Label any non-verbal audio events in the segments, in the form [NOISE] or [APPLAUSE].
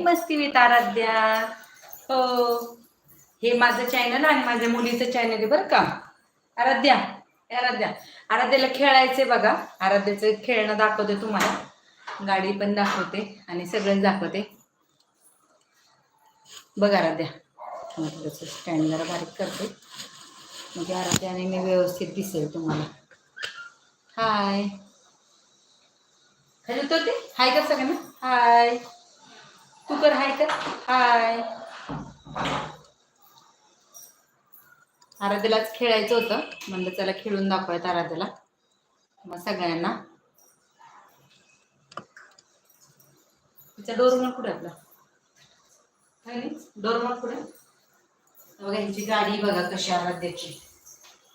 मस्ती विथ आराध्या. हो. हे माझं चॅनल आणि माझ्या मुलीचं चॅनल आहे बरं का. आराध्या. आराध्या. आराध्याला खेळायचंय बघा. आराध्याचं खेळणं दाखवते तुम्हाला. गाडी पण दाखवते आणि सगळंच दाखवते. बघ आराध्या. स्टँड जरा बारीक करते. म्हणजे आराध्याने मी व्यवस्थित दिसेल तुम्हाला. हाय खाली ते हाय कर सगळ्यांना? हाय तू कर हाय कर. हाय. आराध्यालाच खेळायचं होतं. म्हणलं चला खेळून दाखवायचं आराध्याला. मग सगळ्यांना. तिचा डोरमॉल कुठे आपला? डोरमॉल कुठे? बघा ह्यांची गाडी बघा कशी आराध्याची.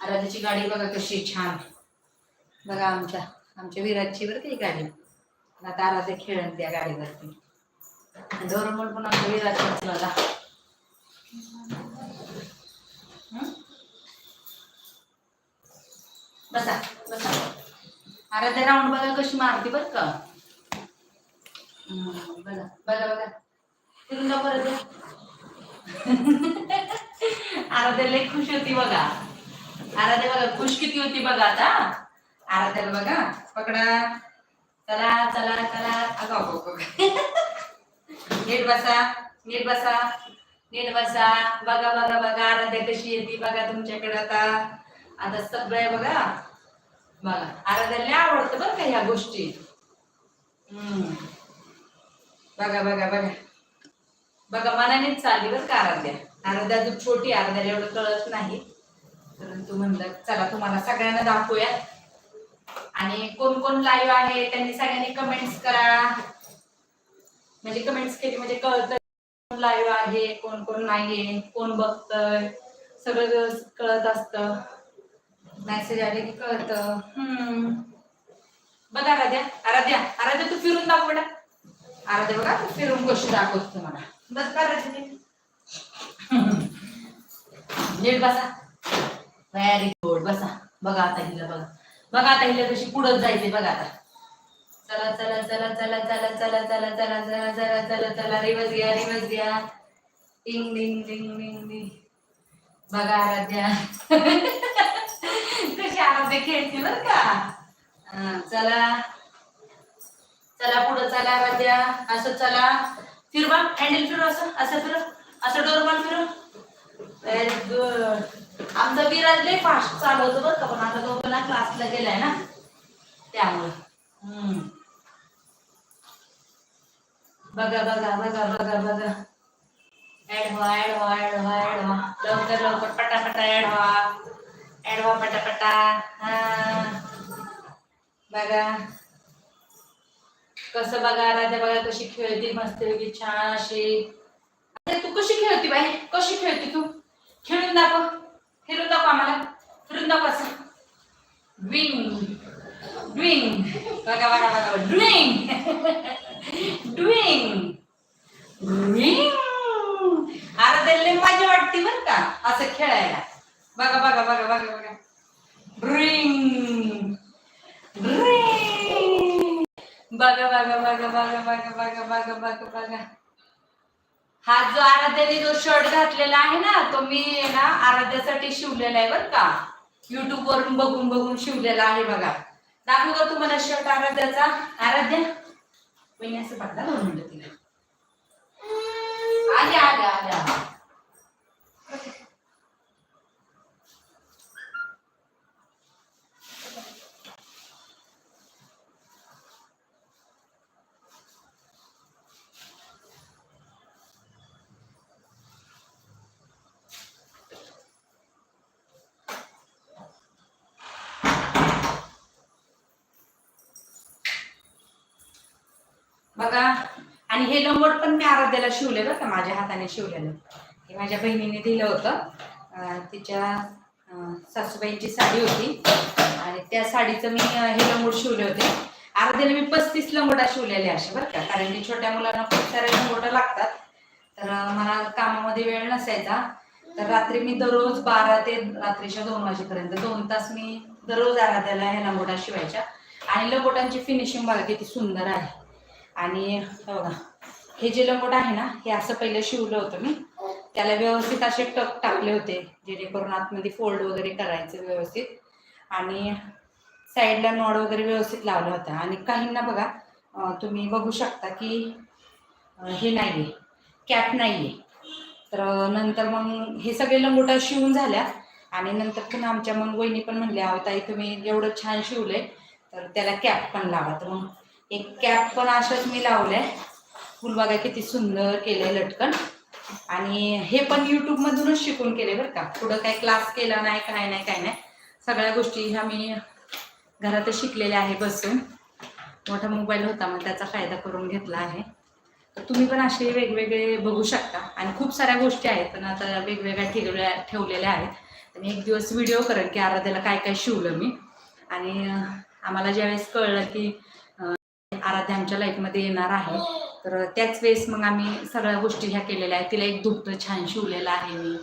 आराध्याची गाडी बघा कशी छान बघा आमच्या आमच्या विराटची बरं काही गाडी. आता आराध्या खेळण त्या गाडीवरती. डोरमॉल पण आमच्या विराटच बघा हं? बसा अरे ते राऊंड बघा कशी मारते बरं का? बघा बघा बघा. तिथून जा परत. जा. आराध्या लई खुश होती बघा. आराध्या बघा खुश किती होती बघा आता. आराध्याला बघा पकडा. चला चला चला. अगं अगं, नीट बसा नीट बसा नीट बसा. बघा बघा बघा आराध्या कशी येते बघा तुमच्याकडे आता. आता सगळं बघा. बघा आराध्याला आवडतं बरं का ह्या गोष्टी. हम्म. बघा बघा बघा. बघा मनानेच चालली बरं का आराध्या. आराध्या अजून छोटी आराध्याला एवढं कळत नाही. परंतु म्हणलं चला तुम्हाला सगळ्यांना दाखवूया. आणि कोण कोण लाईव्ह आहे त्यांनी सगळ्यांनी कमेंट्स करा. म्हणजे कमेंट्स केली म्हणजे कळतं कोण लाईव्ह आहे कोण कोण नाहीये कोण बघतय सगळं कळत असतं. मेसेज आले की कळतं. हम्म. बघा आराध्या आराध्या आराध्या तू फिरून दाखव बेटा आराध्या बघा तू फिरून गोष्टी दाखवत तुम्हाला बस का राजा नीट बसा. व्हेरी गुड बसा. बघा आता हिला बघा. बघा आता हिला कशी पुढत जायचे बघा आता. चला चला चला चला चला चला चला चला चला चला चला चला रिवर्स घ्या रिवज घ्या डिंग डिंग डिंग डिंग डिंग बघा आराध्या कशी आराध्या खेळते बर का चला चला पुढं चला आराध्या असं चला फिरवा हँडल फिरव असं असं फिर असं डोरमॉल फिरू व्हेरी गुड आमचा विराज लय फास्ट चालवतो बरं का पण आता तो क्लासला गेलाय ना त्यामुळे हम्म. बघा बघा बघा बघा बघा. ऍड व्हा ऍड व्हा ऍड व्हा ऍड व्हा. लवकर लवकर पटापटा ऍड व्हा. ऍड व्हा पटापटा. हा. बघा. कसं बघा राजा बघा कशी खेळते मस्त पैकी छान अशी. अरे तू कशी खेळती बाई? कशी खेळती तू? खेळून दाखव. फिरून दाखव आम्हाला. फिरून दाखव असं. ड्विंग ड्विंग बघा बघा बघा. ड्विंग [LAUGHS] डुईंग ड्विंग अरे त्याला मजा वाटते बर का असं खेळायला बघा बघा बघा बघा बघा ड्रिंग बघा बघा बघा बघा बघा बघा बघा बघा बघा हा जो आराध्याने जो शर्ट घातलेला आहे ना तो मी ना आराध्यासाठी शिवलेला आहे बरं का युट्यूब वरून बघून बघून शिवलेला आहे बघा दाखवू का तुम्हाला शर्ट आराध्याचा आराध्या मी असं बघा दोन मिनिटं तिला. आल्या आल्या आल्या बघा आणि हे लंगोट पण मी आराध्याला शिवले बरं का माझ्या हाताने शिवलेलं हे माझ्या बहिणीने दिलं होतं. तिच्या सासूबाईंची साडी होती. आणि त्या साडीचं मी हे लंगोट शिवले होते. आराध्याला मी पस्तीस लंगोटा शिवलेले असे बरं का? कारण की छोट्या मुलांना खूप सारे लंगोटा लागतात. तर मला कामामध्ये वेळ नसायचा. तर रात्री मी दररोज बारा ते रात्रीच्या दोन वाजेपर्यंत दोन तास मी दररोज आराध्याला ह्या लंगोटा शिवायच्या. आणि लंगोटांची फिनिशिंग बघा किती सुंदर आहे. आणि हे बघा हे जे लंगोट आहे ना हे असं पहिलं शिवलं होतं मी. त्याला व्यवस्थित असे टक टाकले होते जेणेकरून आतमध्ये फोल्ड वगैरे करायचं व्यवस्थित. आणि साईडला नॉड वगैरे व्यवस्थित लावलं होतं. आणि काहींना बघा तुम्ही बघू शकता की हे नाही आहे कॅप नाही आहे तर नंतर मग हे सगळे लंगोटा शिवून झाल्या. आणि नंतर पुन्हा आमच्या मग वहिनी पण म्हणले अहो ताई तुम्ही एवढं छान शिवलंय तर त्याला कॅप पण लावा. तर मग एक कॅप पण अशाच मी लावलंय. फुल बघा किती सुंदर केलंय लटकन. आणि हे पण युट्यूब मधूनच शिकून केले बरं का. पुढं काही क्लास केला नाही काय नाही काय नाही. सगळ्या गोष्टी ह्या मी घरातच शिकलेल्या आहे बसून. मोठा मोबाईल होता मग त्याचा फायदा करून घेतला आहे. तर तुम्ही पण असे वेगवेगळे बघू शकता. आणि खूप साऱ्या गोष्टी आहेत पण आता वेगवेगळ्या ठेवल्या ठेवलेल्या आहेत. आणि एक दिवस व्हिडिओ करेन की आराध्याला काय काय शिवलं मी. आणि आम्हाला ज्यावेळेस कळलं की आराध्या आमच्या लाईफमध्ये येणार आहे तर त्याच वेळेस मग आम्ही सगळ्या गोष्टी ह्या केलेल्या आहेत. तिला एक दुपटं छान शिवलेलं आहे मी.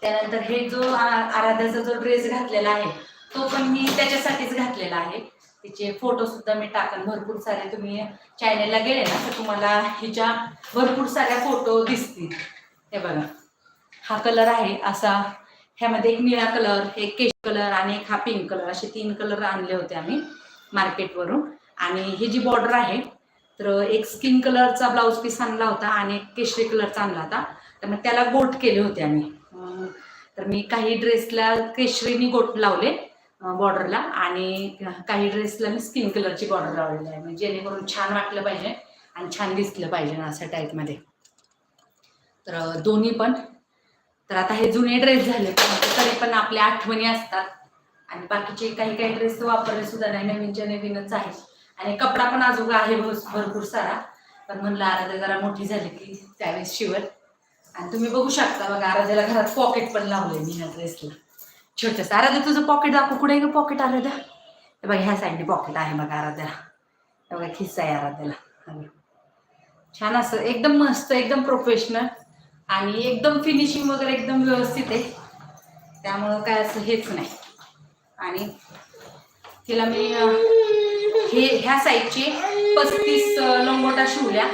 त्यानंतर हे जो आ- आराध्याचा जो ड्रेस घातलेला आहे तो पण मी त्याच्यासाठीच घातलेला आहे. तिचे फोटो सुद्धा मी टाकन. भरपूर सारे तुम्ही चॅनेलला गेले ना तर तुम्हाला हिच्या भरपूर साऱ्या फोटो दिसतील. हे बघा. हा कलर आहे असा. ह्यामध्ये एक निळा कलर एक केश कलर आणि एक हा पिंक कलर. असे तीन कलर आणले होते आम्ही मार्केटवरून आणि ही जी बॉर्डर आहे तर एक स्किन कलरचा ब्लाऊज पीस आणला होता आणि एक केशरी कलरचा आणला होता. तर मग त्याला गोट केले होते आम्ही. तर मी काही ड्रेसला केशरीनी गोट लावले बॉर्डरला आणि काही ड्रेसला मी स्किन कलरची बॉर्डर लावलेली आहे. म्हणजे जेणेकरून छान वाटलं पाहिजे आणि छान दिसलं पाहिजे ना अशा टाईपमध्ये तर दोन्ही पण. तर आता हे जुने ड्रेस झाले पण तरी पण आपल्या आठवणी असतात. आणि बाकीचे काही काही ड्रेस वापरले सुद्धा नाही नवीनच्या नवीनच आहे आणि कपडा पण अजून आहे भरपूर सारा. पण म्हणलं आराध्या जरा मोठी झाली की त्यावेळेस शिवत आणि तुम्ही बघू शकता बघा आराध्याला घरात पॉकेट पण लावलंय मी ह्या ड्रेसला छोटस. आराध्या तुझं पॉकेट दाखव. कुठे गं पॉकेट आराध्या? हे बघा ह्या साईडने पॉकेट आहे बघा आराध्याला. बघा खिस्सा आहे आराध्याला. छान असं एकदम मस्त एकदम प्रोफेशनल आणि एकदम फिनिशिंग वगैरे एकदम व्यवस्थित आहे. त्यामुळं काय असं हेच नाही. आणि तिला मी हे ह्या साईजचे पस्तीस लंगोटा शिवल्या.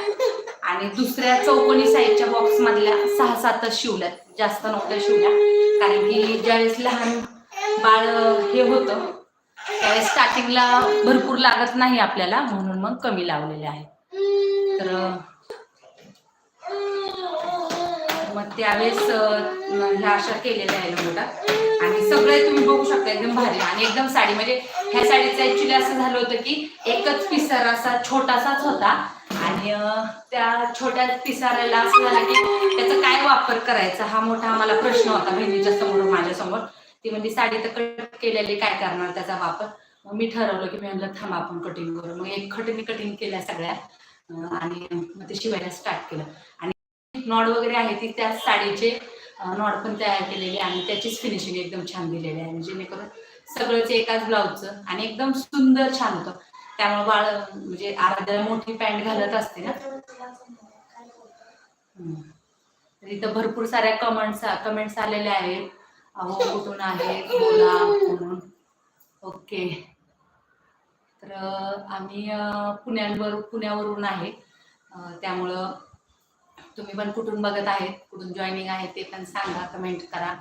आणि दुसऱ्या चौकोनी साईजच्या बॉक्स मधल्या सहा सातच शिवल्या जास्त नव्हत्या शिवल्या. कारण की ज्यावेळेस लहान बाळ हे होतं त्यावेळेस स्टार्टिंगला भरपूर लागत नाही आपल्याला. म्हणून मग कमी लावलेले आहे. तर अं, मग त्यावेळेस ह्या अशा केलेल्या आहे लंगोटा आणि सगळे तुम्ही बघू शकता एकदम भारी. आणि एकदम साडी म्हणजे ह्या साडीचं ऍक्च्युली असं झालं होतं की एकच पिसारा असा छोटासाच होता. आणि त्या छोट्या पिसाऱ्याला असं झालं की त्याचा काय वापर करायचा हा मोठा आम्हाला प्रश्न होता बहिणीच्या समोर माझ्यासमोर. ती म्हणजे साडी तर कट केलेली काय करणार त्याचा वापर? मग मी ठरवलं की मी म्हणलं थांबा आपण कटिंग करू. मग एक खटणी कटिंग केल्या सगळ्या. आणि मग ते शिवायला स्टार्ट केलं. आणि नॉड वगैरे आहे ती त्या साडीचे नॉड पण तयार केलेले आणि त्याचीच फिनिशिंग एकदम छान दिलेली आहे. म्हणजे जेणेकरून सगळंच एकाच ब्लाऊजचं आणि एकदम सुंदर छान होतं. त्यामुळे बाळ म्हणजे आराध्याला मोठी पॅन्ट घालत असते ना. तिथं इथं भरपूर साऱ्या कमेंट्स कमेंट्स आलेल्या आहेत. अहो कुठून आहे बोला म्हणून ओके. तर आम्ही पुण्यावर पुण्यावरून आहे. त्यामुळं तुम्ही पण कुठून बघत आहेत कुठून जॉईनिंग आहे ते पण सांगा कमेंट करा.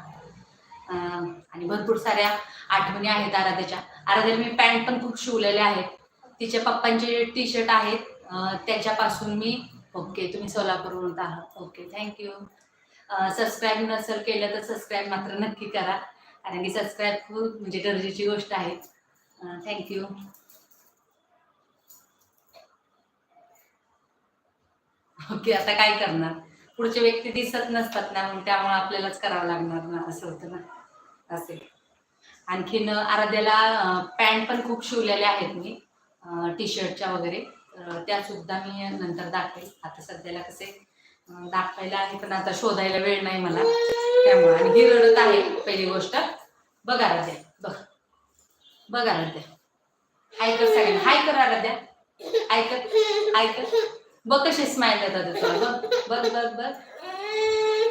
आणि भरपूर साऱ्या आठवणी आहेत आराध्याच्या. आराध्याला मी पॅन्ट पण खूप शिवलेल्या आहेत. तिच्या पप्पांचे टी शर्ट आहेत त्याच्यापासून मी ओके तुम्ही सोलापूरवरून आहात. ओके थँक्यू सबस्क्राईब नसेल केलं तर सबस्क्राईब मात्र नक्की करा. कारण की सबस्क्राईब खूप म्हणजे गरजेची गोष्ट आहे. थँक्यू ओके आता काय करणार? पुढचे व्यक्ती दिसत नसतात ना मग त्यामुळे आपल्यालाच करावं लागणार ना असं होतं ना? असे. आणखीन आराध्याला पॅन्ट पण खूप शिवलेल्या आहेत मी टी शर्टच्या वगैरे. त्या सुद्धा मी नंतर दाखवेल आता सध्याला कसे दाखवायला आहे पण आता शोधायला वेळ नाही मला. त्यामुळे आणि ही रडत आहे पहिली गोष्ट. बघ आराध्या बघ. बघ आराध्या. हाय कर सगळ्यांना. हाय कर आराध्या. ऐकत ऐकत बघ कशी स्माइल येतात तुला बघ बघ बघ बघ.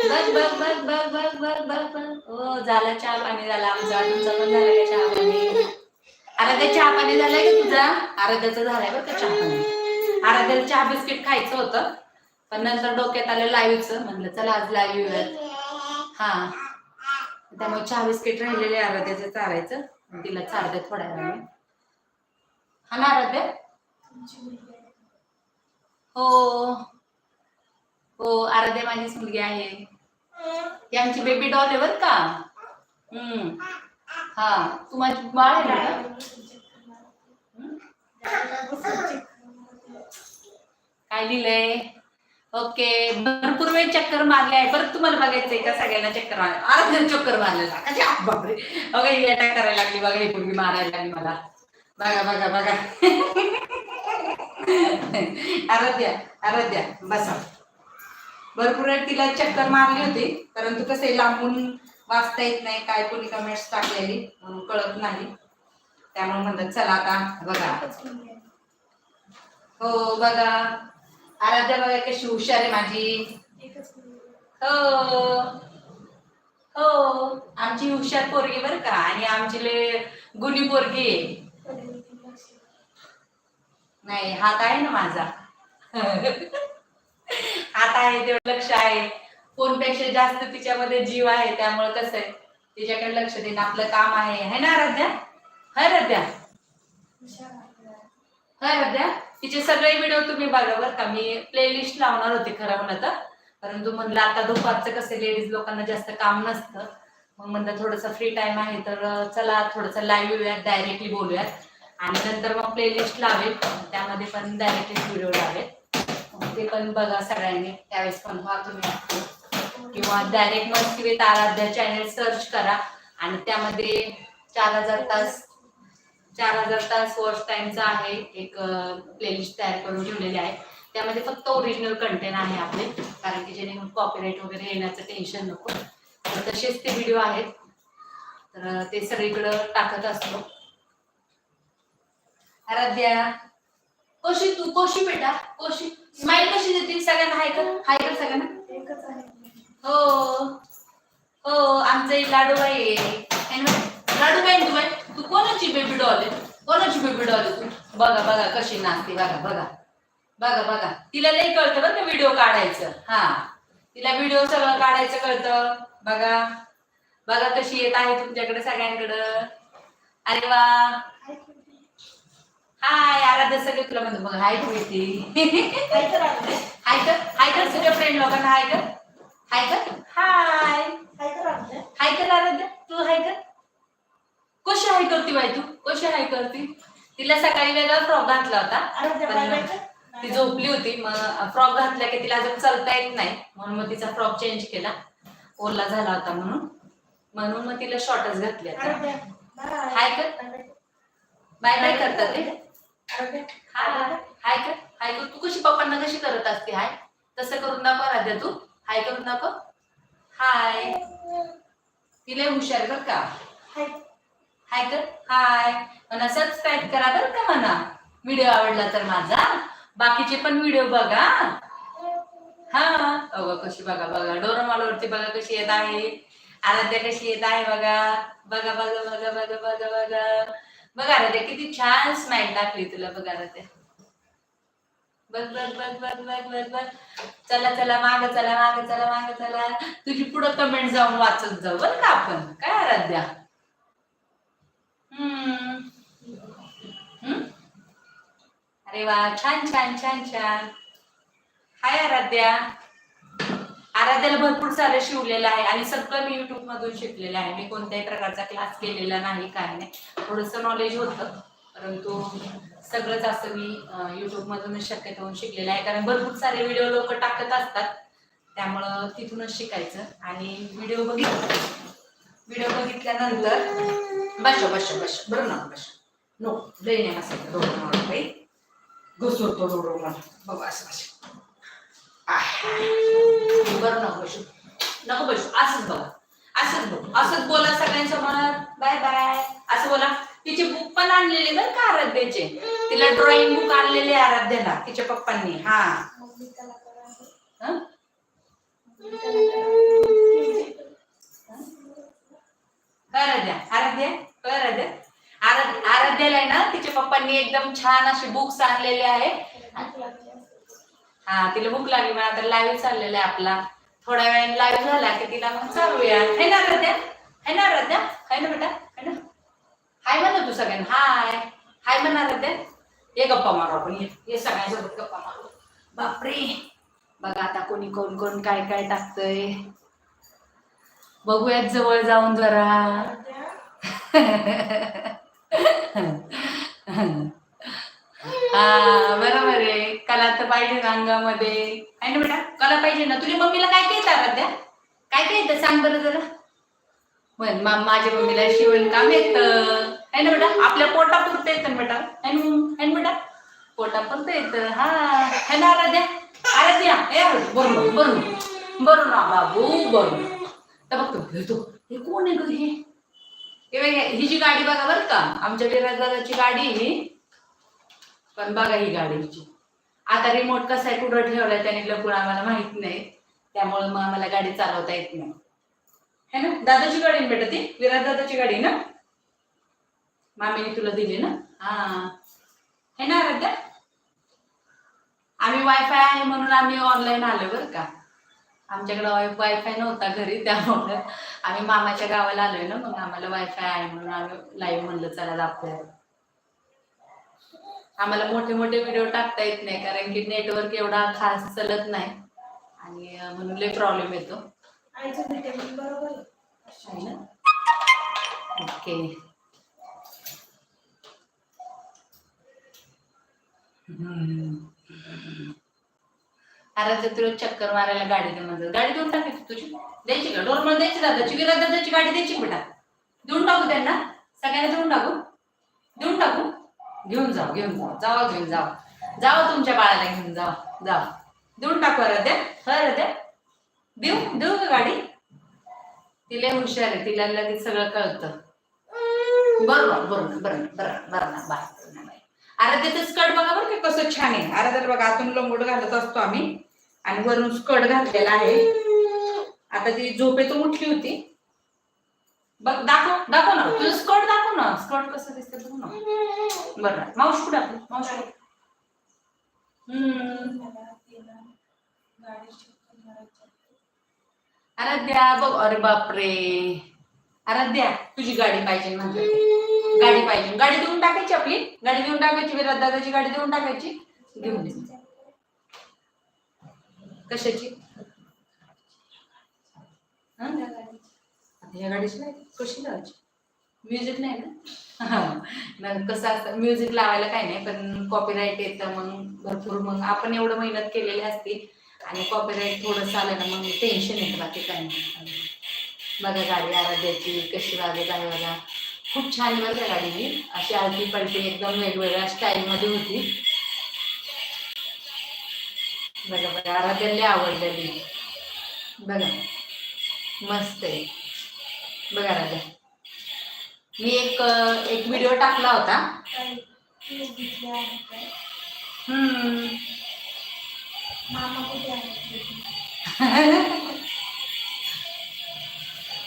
बघ बघ बघ बघ बघ बघ बघ बघ. ओ झाला चहा पाणी झाला. आमचा तुमचा पण झाला का चहा पाणी? आराध्या चहा पाणी झालंय का तुझा? आराध्याचा झालाय बरं का चहा पाणी. आराध्याला चहा बिस्किट खायचं होतं पण नंतर डोक्यात आलं लाईव्हचं म्हणलं चला आज लाईव्ह येऊयात. हा. त्यामुळे चहा बिस्किट राहिलेले आराध्याचं चारायचं. तिला चारते थोड्या वेळाने. हा ना आराध्या? हो हो आराध्या माझीच मुलगी आहे. ही आमची बेबी डॉल आहे बर का? हम्म. हा तू माझी बाळ आहे ना? काय लिहिलंय? ओके भरपूर वेळ चक्कर मारले आहे. परत तुम्हाला बघायचंय का सगळ्यांना चक्कर मार? अर्ध चक्कर मारलेला. बापरे. बघा ही अटॅक करायला लागली. बघा ही पूर्वी मारायला लागली मला. बघा बघा बघा. [LAUGHS] [LAUGHS] आराध्या आराध्या बसा. भरपूर वेळ तिला चक्कर मारली होती परंतु कसे लांबून वाचता येत नाही काय कोणी कमेंट्स टाकलेली म्हणून कळत नाही. त्यामुळे म्हणतात चला आता बघा. हो बघा. आराध्या बघा कशी हुशार आहे माझी. हो. हो. आमची हुशार पोरगी बर का आणि आमची गुणी पोरगी आहे. नाही हात आहे ना माझा. हात आहे तेवढं लक्ष आहे. फोनपेक्षा जास्त तिच्यामध्ये जीव आहे त्यामुळे कसं आहे? तिच्याकडे लक्ष देणं आपलं काम आहे. है ना आराध्या? हय राध्या काय राध्या तिचे सगळे व्हिडिओ तुम्ही बघा बरं का. मी प्लेलिस्ट लावणार होते खरं म्हणलं तर. परंतु म्हणलं आता दुपारचं कसं लेडीज लोकांना जास्त काम नसतं. मग म्हणलं थोडंसं फ्री टाइम आहे तर चला थोडंसं लाईव्ह येऊयात डायरेक्टली बोलूयात. आणि नंतर मग प्लेलिस्ट लावेल त्यामध्ये पण डायरेक्टली व्हिडिओ लावेल ते पण बघा सगळ्यांनी त्यावेळेस पण व्हा तुम्ही किंवा डायरेक्ट मस्ती विथ आराध्या चॅनल सर्च करा. आणि त्यामध्ये चार हजार तास चार हजार तास वॉच टाइमचा आहे एक प्लेलिस्ट तयार करून ठेवलेली आहे. त्यामध्ये फक्त ओरिजिनल कंटेंट आहे आपले. कारण की जेणेकरून कॉपीराईट वगैरे येण्याचं टेन्शन नको. तर तसेच ते व्हिडिओ आहेत. तर ते सगळीकडं टाकत असतो. आराध्या कोशी तू कोशी बेटा कोशी स्माइल कशी देते सगळ्यांना? हाय कर हाय कर सगळ्यांना. हो हो आमचं लाडूबाई? लाडूबाई तू बाई तू कोणाची बेबी डॉल आहे? कोणाची बेबी डॉल आहे तू? बघा बघा कशी नाचते बघा बघा. बघा बघा. तिला लई कळतं बरं का व्हिडिओ काढायचं. हा. तिला व्हिडिओ सगळं काढायचं कळतं. बघा. बघा कशी येत आहे तुमच्याकडे सगळ्यांकडं. अरे वा. हाय आराध्या सगळे तुला म्हणतो बघा हाय प्रीती हाय कर हाय कर सगळ्या फ्रेंड लोकांना हाय कर हाय कर हाय. हाय कर आराध्या. तू हाय कर कशी हाय करती बाई तू? कशी हाय करती? तिला सकाळी वेगळा फ्रॉक घातला होता. ती झोपली होती. मग फ्रॉक घातला की तिला अजून चालता येत नाही. म्हणून मग तिचा फ्रॉक चेंज केला. ओला झाला होता म्हणून. म्हणून मग तिला शॉर्टच घातले हाय कर बाय. बाय करतात ते. हाय हाय कर हाय कर तू कशी पप्पांना कशी करत असते? हाय? तसं करून दाखव आराध्या तू? हाय करून दाखव हाय. तिला हुशार बर का? हाय. कर हाय. म्हणा सबस्क्राईब करा बरं का म्हणा. व्हिडिओ आवडला तर माझा. बाकीचे पण व्हिडिओ बघा. हा. अगं कशी बघा बघा. डोरमालवरती बघा कशी येत आहे. आराध्या कशी येत आहे बघा. बघा बघा बघा बघा बघा बघा. बघा ते किती छान स्माइल टाकली तुला बघा ते बघ बघ बघ बघ बघ बघ बघ. चला चला माग चला माग चला माग चला. तुझी पुढं कमेंट जाऊन वाचत जाऊ बर का आपण? काय आराध्या? हम्म. हम्म? अरे वा छान छान छान छान. हाय आराध्या. आराध्याला भरपूर सारं शिवलेलं आहे आणि सगळं मी युट्यूब मधून शिकलेलं आहे. मी कोणत्याही प्रकारचा क्लास केलेला नाही काय नाही. थोडस नॉलेज होतं परंतु सगळंच असं मी युट्यूब मधूनच शक्यतो होऊन शिकलेलं आहे. कारण भरपूर सारे व्हिडिओ लोक टाकत असतात. त्यामुळं तिथूनच शिकायचं. आणि व्हिडिओ बघित व्हिडिओ बघितल्यानंतर बस बस बस. बरं ना बस. नो ब्रेन नाही बसायचं रोड मला बाई. घुसवतो रोड बघ असं बस बरं नको बसू. नको बसू. असंच बघा. असंच बघ. असंच बोला सगळ्यांसमोर बाय बाय. असं बोला. तिचे बुक पण आणलेले बरं का आराध्याचे. तिला ड्रॉइंग बुक आणलेले आराध्याला तिच्या पप्पांनी. हा. आराध्या. आराध्या? आराध्या? आराध्या आराध्याला आहे ना तिच्या पप्पांनी एकदम छान असे बुक्स आणलेले आहे हा तिला भूक लागली मग आता लाईव्ह चाललेला आहे आपला. थोड्या वेळाने लाईव्ह झाला की तिला मग चालूया. है ना रद्या है ना रद्या है ना बेटा? है ना? हाय म्हणा तू सगळ्यांना. हाय. हाय म्हणा रद्या ये गप्पा मारू आपण. ये. ये सगळ्यांसोबत गप्पा मारू. बापरे. बघा आता कोणी कोण कोण काय काय टाकतंय. बघूयात जवळ जाऊन जरा. [LAUGHS] हा बरोबर आहे. कला तर पाहिजे ना अंगामध्ये. आहे ना बेटा? कला पाहिजे ना. तुझ्या मम्मीला काय काय येतं आराध्या? काय काय येतं? सांग बरं जरा. म्हण माझ्या मम्मीला शिवणकाम येत येतं. आहे ना बेटा? आपल्या पोटापुरतं येतं ना बेटा. आहे ना है पोटा बेटा? पोटापुरतं येतं. हा. है ना आराध्या? आराध्या ए बरोबर बरोबर बरोबर ना बाबू बरोबर तर बघतो घेतो हे कोण आहे ग हे? ही जी गाडी बघा बरं का. आमच्या विराजदादाची गाडी आहे. ही पण बघा ही गाडीची. आता रिमोट कसा आहे कुठं ठेवलाय त्याने लपून आम्हाला माहीत नाही. त्यामुळे मग आम्हाला गाडी चालवता येत नाही. है ना? दादाची गाडी आहे बेटा ती? विराज दादाची गाडी ना? मामीने तुला दिली ना? हा. है ना आराध्या? आम्ही वायफाय आहे म्हणून आम्ही ऑनलाईन आलो बरं का. आमच्याकडे वायफाय नव्हता घरी त्यामुळे आम्ही मामाच्या गावाला आलोय ना मग आम्हाला वायफाय आहे म्हणून आम्ही लाईव्ह म्हणलं चला दाखवूया. आम्हाला मोठे मोठे व्हिडिओ टाकता येत नाही कारण की नेटवर्क एवढा खास चालत नाही. आणि म्हणून लय प्रॉब्लेम येतो. ओके अरे तुला चक्कर मारायला गाडी दे म्हणजे गाडी देऊन टाकायची तुझी. द्यायची का? डोरमल द्यायची दादाची विराज दादाची गाडी द्यायची बेटा. देऊन टाकू त्यांना. सगळ्यांना देऊन टाकू. देऊन टाकू. घेऊन जाऊ घेऊन जाऊ. जाऊ घेऊन जाऊ. जाऊ तुमच्या बाळाला घेऊन जाऊ. जाऊ. देऊन टाकू अरे हर द्या देऊ देऊ का गाडी? तिला हुशार आहे तिला लगेच सगळं कळतं. बरोबर बरोबर बरं बरं बरं ना अरे त्याचं स्कर्ट बघा बरं का कसं छान आहे. अरे तर बघा आतून लंगोट घालत असतो आम्ही. आणि वरून स्कर्ट घातलेला आहे. आता ती झोपेतून उठली होती. बघ दाखव दाखव ना. तुझं स्कर्ट दाखव ना. स्कर्ट कसं दिसतं बघ ना. बरं मावशी कुठे आपली मावशी आराध्या बघ. अरे बापरे. आराध्या तुझी गाडी पाहिजे म्हणजे गाडी पाहिजे. गाडी देऊन टाकायची आपली. गाडी देऊन टाकायची विराट दादाची गाडी देऊन टाकायची. घेऊन दे. कशाची? ह्या गाडीची नाही कशी लावायची? म्युझिक नाही ना? मग कसं असतं म्युझिक लावायला काय नाही पण कॉपीराईट येतं मग भरपूर मग आपण एवढं मेहनत केलेली असते आणि कॉपीराईट थोडंसं आलं ना मग टेन्शन येतं बाकी काय नाही. बघा गाडी आराध्याची कशी वाजत आहे बघा. खूप छान बघा गाडी ही. अशी आलती पलटी एकदम वेगवेगळ्या स्टाईलमध्ये होती. बघा बघा आराध्याला आवडलेली. बघा मस्त आहे. बघा राजा. मी एक एक व्हिडिओ टाकला होता.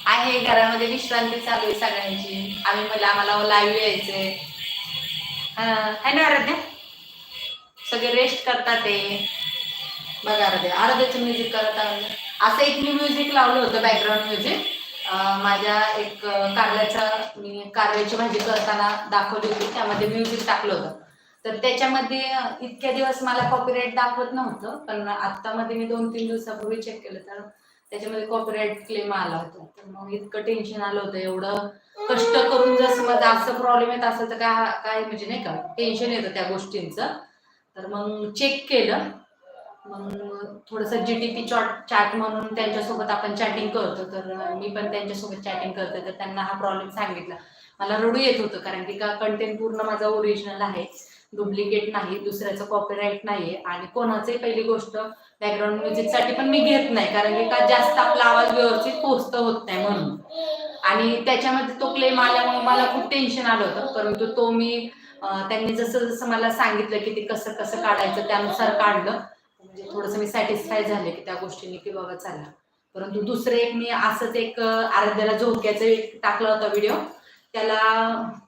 आहे घरामध्ये विश्रांती चालू आहे सगळ्यांची. आम्ही मला आम्हाला लाईव्ह यायचंय. हा आहे ना आराध्या? सगळे रेस्ट करतात ते. बघा आराध्या आराध्याचं म्युझिक करत आहे असं एक मी म्युझिक लावलं होतं बॅकग्राऊंड म्युझिक माझ्या एक कारल्याचा मी कारल्याची भाजी करताना दाखवली होती. त्यामध्ये म्युझिक टाकलं होतं. तर त्याच्यामध्ये इतके इतक्या दिवस मला कॉपीराईट दाखवत नव्हतं पण आत्तामध्ये मी दोन तीन दिवसापूर्वी चेक केलं तर त्याच्यामध्ये कॉपीराईट क्लेम आला होता. तर मग इतकं टेन्शन आलं होतं एवढं कष्ट करून जर समजा असं प्रॉब्लेम येत असेल तर काय काय म्हणजे नाही का टेन्शन येतं त्या गोष्टींचं. तर मग चेक केलं. मग थोडंसं G T P chaat chat म्हणून त्यांच्यासोबत आपण चॅटिंग करतो. तर मी पण त्यांच्यासोबत चॅटिंग करते. तर त्यांना हा प्रॉब्लेम सांगितला. मला रडू येत होतं कारण की का कंटेंट पूर्ण माझा ओरिजिनल आहे. डुप्लिकेट नाही दुसऱ्याचं कॉपीराईट नाहीये. आणि कोणाचंही पहिली गोष्ट बॅकग्राऊंड म्युझिकसाठी पण मी घेत नाही. कारण की का जास्त आपला आवाज व्यवस्थित पोहोचत होत नाही म्हणून. आणि त्याच्यामध्ये तो क्लेम आल्यामुळे मला खूप टेन्शन आलं होतं. परंतु तो मी त्यांनी जसं जसं मला सांगितलं की ते कसं कसं काढायचं त्यानुसार काढलं. म्हणजे थोडंसं मी सॅटिस्फाय झाले की त्या गोष्टीने की बाबा चला. परंतु दुसरं एक मी असंच एक आराध्याला झोक्याचं एक टाकला होता व्हिडिओ त्याला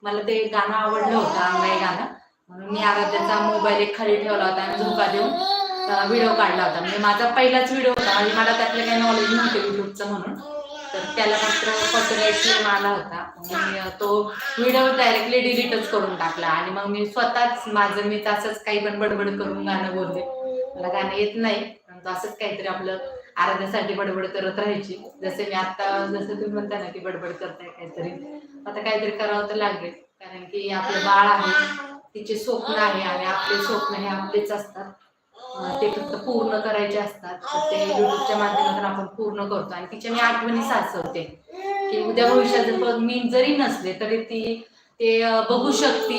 मला ते गाणं आवडलं होतं अंगाई गाणं. म्हणून मी आराध्याचा मोबाईल एक खाली ठेवला होता आणि झोका देऊन व्हिडिओ काढला होता. म्हणजे माझा पहिलाच व्हिडिओ होता आणि मला त्यातलं काही नॉलेज नव्हतं युट्यूबचं म्हणून. तर त्याला मात्र कॉपीराईट क्लेम आला होता. मी तो व्हिडिओ डायरेक्टली डिलीटच करून टाकला. आणि मग मी स्वतःच माझं मी तसंच काही पण बडबड करून गाणं बोलले. मला गाणं येत नाही. परंतु असंच काहीतरी आपलं आराध्यासाठी बडबड करत राहायची. जसे मी आता जसं तुम्ही म्हणता ना की बडबड करताय काहीतरी. आता काहीतरी करावं तर लागेल. कारण की आपलं बाळ आहे तिचे स्वप्न आहे आणि आपले स्वप्न हे आपलेच असतात. ते फक्त पूर्ण करायचे असतात. ते युट्यूबच्या माध्यमातून आपण पूर्ण करतो. आणि तिच्या मी आठवणी साचवते. की उद्या भविष्यात मी जरी नसले तरी ती ते बघू शकते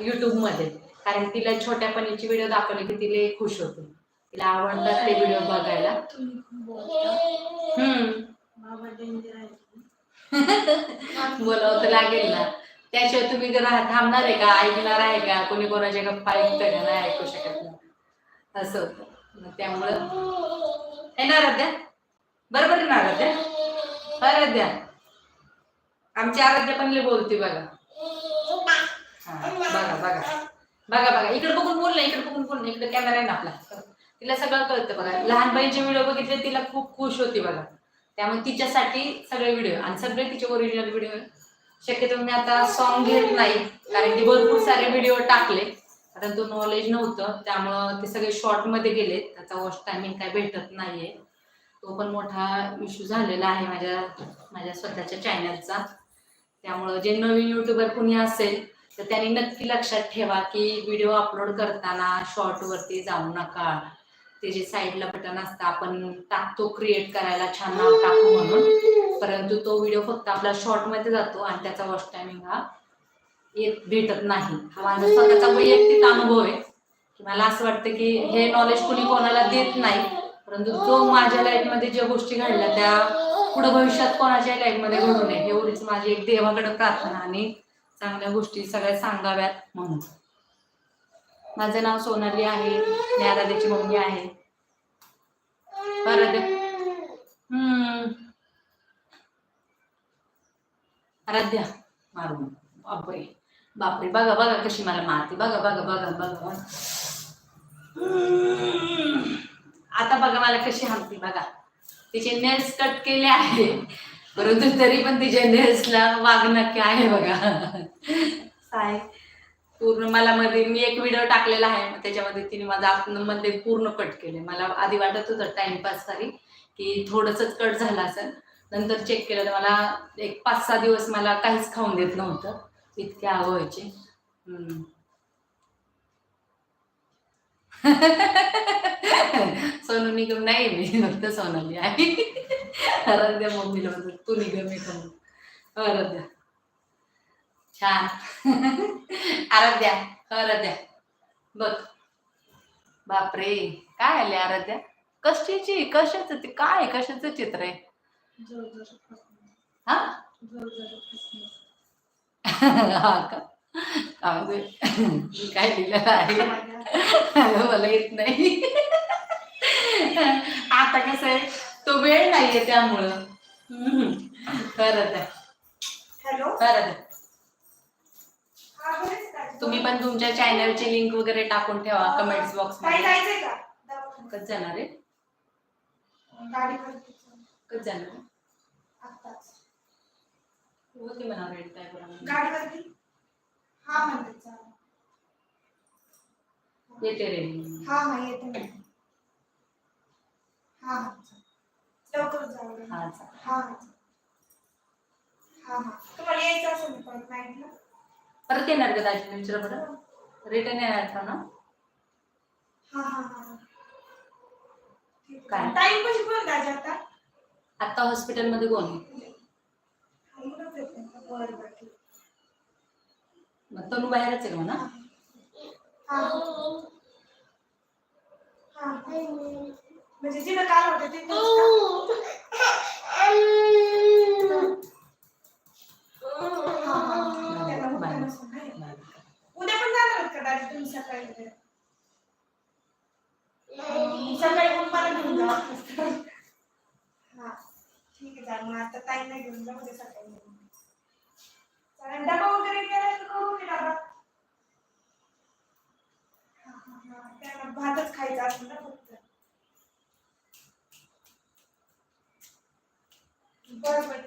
युट्यूबमध्ये. कारण तिला छोट्यापणीची व्हिडिओ दाखवले की तिला खुश होते. तिला आवडतात ते व्हिडिओ बघायला. हम्म. आहे [LAUGHS] बोलावं तर लागेल ना. त्याशिवाय तुम्ही थांबणार आहे का? ऐकणार आहे का? कोणी कोणाच्या गप्पा ऐकतं का? नाही ऐकू शकत नाही असं होतं. त्यामुळं. ना आराध्या बरोबर आहे ना आराध्या? आराध्या. आमची आराध्या पण बोलते बघा. हा, बघा बघा. बघा बघा. इकडे बघून बोल ना इकडे बघून बोल ना. इकडे कॅमेरा आहे ना आपला. तिला सगळं कळतं बघा. लहान बहिणीचे व्हिडिओ बघितले तिला खूप खुश होती बघा. त्यामुळे तिच्यासाठी सगळे व्हिडिओ आणि सगळे तिचे ओरिजिनल व्हिडिओ शक्यतो मी आता सॉन्ग घेत नाही कारण की भरपूर सारे व्हिडिओ टाकले. परंतु नॉलेज नव्हतं. त्यामुळं ते सगळे शॉर्टमध्ये गेले त्याचा वॉच टायमिंग काय भेटत नाहीये. तो पण मोठा इश्यू झालेला आहे माझ्या माझ्या स्वतःच्या चॅनलचा त्यामुळं जे नवीन युट्यूबर कुणी असेल तर त्यांनी नक्की लक्षात ठेवा की व्हिडिओ अपलोड करताना शॉर्ट वरती जाऊ नका. ते जे साईडला बटन असतं आपण टाकतो क्रिएट करायला छान नाव टाकू म्हणून. परंतु तो व्हिडिओ फक्त आपला शॉर्टमध्ये जातो आणि त्याचा वॉच टायमिंग हा येत भेटत नाही. हा माझा स्वतःचा वैयक्तिक अनुभव आहे. की मला असं वाटतं की हे नॉलेज कुणी कोणाला देत नाही. परंतु जो माझ्या लाईफमध्ये ज्या गोष्टी घडल्या त्या पुढे भविष्यात कोणाच्या लाईफमध्ये घडू नये. एवढीच माझी एक देवाकडे प्रार्थना आणि चांगल्या गोष्टी सगळ्या सांगाव्यात म्हणून. माझं नाव सोनाली आहे मी आराध्याची मम्मी आहे. आराध्या हम्म. आराध्या मारून. बापरे. बापरे. बघा बघा कशी मला मारते. बघा बघा बघा बघा आता बघा मला कशी हाणते बघा. तिचे नेल्स कट केले आहे परंतु तरी पण तिच्या नेल्सला वाघ नक्की आहे बघा. काय पूर्ण मला मध्ये मी एक व्हिडिओ टाकलेला आहे मग त्याच्यामध्ये तिने माझा आतमध्ये पूर्ण कट केले मला आधी वाटत होतं टाइमपाससाठी की थोडंसंच कट झालं असेल. नंतर चेक केलं तर मला एक पाच सहा दिवस मला काहीच खाऊन देत नव्हतं. इतके हम्म. [LAUGHS] सोनू निगम नाही मी फक्त सोनाली आहे. आराध्या मम्मीला म्हणतो तू निगम मी खाऊ आराध्या. छान. आराध्या आराध्या. बघ. बापरे काय आले आराध्या? कशाची कशाचं ते काय कशाचं चित्र आहे? हा? जोर जोरात हा का म्हणजे काय लिहिलेलं आहे? मला येत नाही. आता कसं आहे तो वेळ नाहीये त्यामुळं. खरंच आहे हॅलो? खरंच आहे तुम्ही पण तुमच्या चॅनलची लिंक वगैरे टाकून ठेवा कमेंट्स बॉक्स काय मध्ये. कच जाणार आहे? कच जाणार होते म्हणा रेड काय हा म्हणते येते रेडी हा हा येते हा हा. लवकर जाऊ दे. हा चालेल. हा हा चालेल. हा हा तुम्हाला यायचं असेल ना परत नाईटला परत येणार का दाजी विचारा बरं रिटर्न येणार का ना हा हा हा काय? टाइम कशी पण दाजी आता आता हॉस्पिटलमध्ये कोण आहे? इकडंच येते. बरं बरं ठीक. मग तनु बाहेरच आहे म्हणा हा म्हणजे जिथं काल होतं तिथंच का? हा हा त्याला होतं नसेल ना. उद्या पण जाणार आहेत का दादी तुम्ही सकाळी वगैरे? अं, सकाळी पण मला घेऊन जा हा ठीक आहे चालेल मग आता टाइम नाही घेऊन जा उद्या सकाळी घेऊन जा. चालेल डबा वगैरे केला तर करू की डबा त्यांना भातच खायचा असेल ना फक्त. बरोबर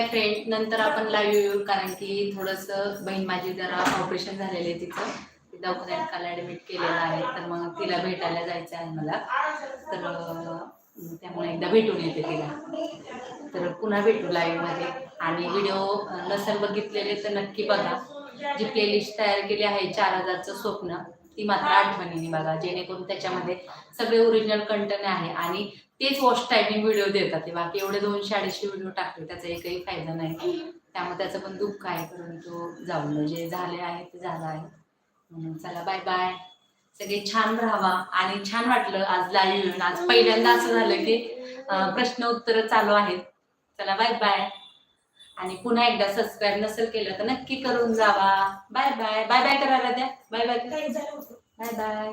बाय फ्रेंड नंतर आपण लाईव्ह येऊ कारण की थोडस बहीण माझी जरा ऑपरेशन झालेलं आहे तिचं. दवाखान्यात काल ऍडमिट केलेलं आहे तर मग तिला भेटायला जायचं आहे मला. तर त्यामुळे एकदा भेटून येते तिला. तर पुन्हा भेटू लाईव्हमध्ये. आणि व्हिडिओ नसेल बघितलेले तर नक्की बघा. जी प्लेलिस्ट तयार केली आहे चार हजारचं स्वप्न ती मात्र आठवणीने बघा. जेणेकरून त्याच्यामध्ये सगळे ओरिजिनल कंटेंट आहे. आणि तेच वॉच टायमिंग व्हिडिओ देतात ते. बाकी एवढे दोनशे अडीचशे व्हिडिओ टाकले त्याचा एकही फायदा नाही. त्यामुळे त्याचं पण दुःख आहे परंतु जाऊन जे झाले आहे ते झालं आहे. म्हणून चला बाय बाय सगळे छान राहावा. आणि छान वाटलं आज लाईव्ह येऊन. आज पहिल्यांदा असं झालं की प्रश्न उत्तर चालू आहेत. चला बाय बाय आणि पुन्हा एकदा सबस्क्राईब नसेल केलं तर नक्की करून जावा. बाय बाय बाय बाय करायला द्या. Bye bye bye bye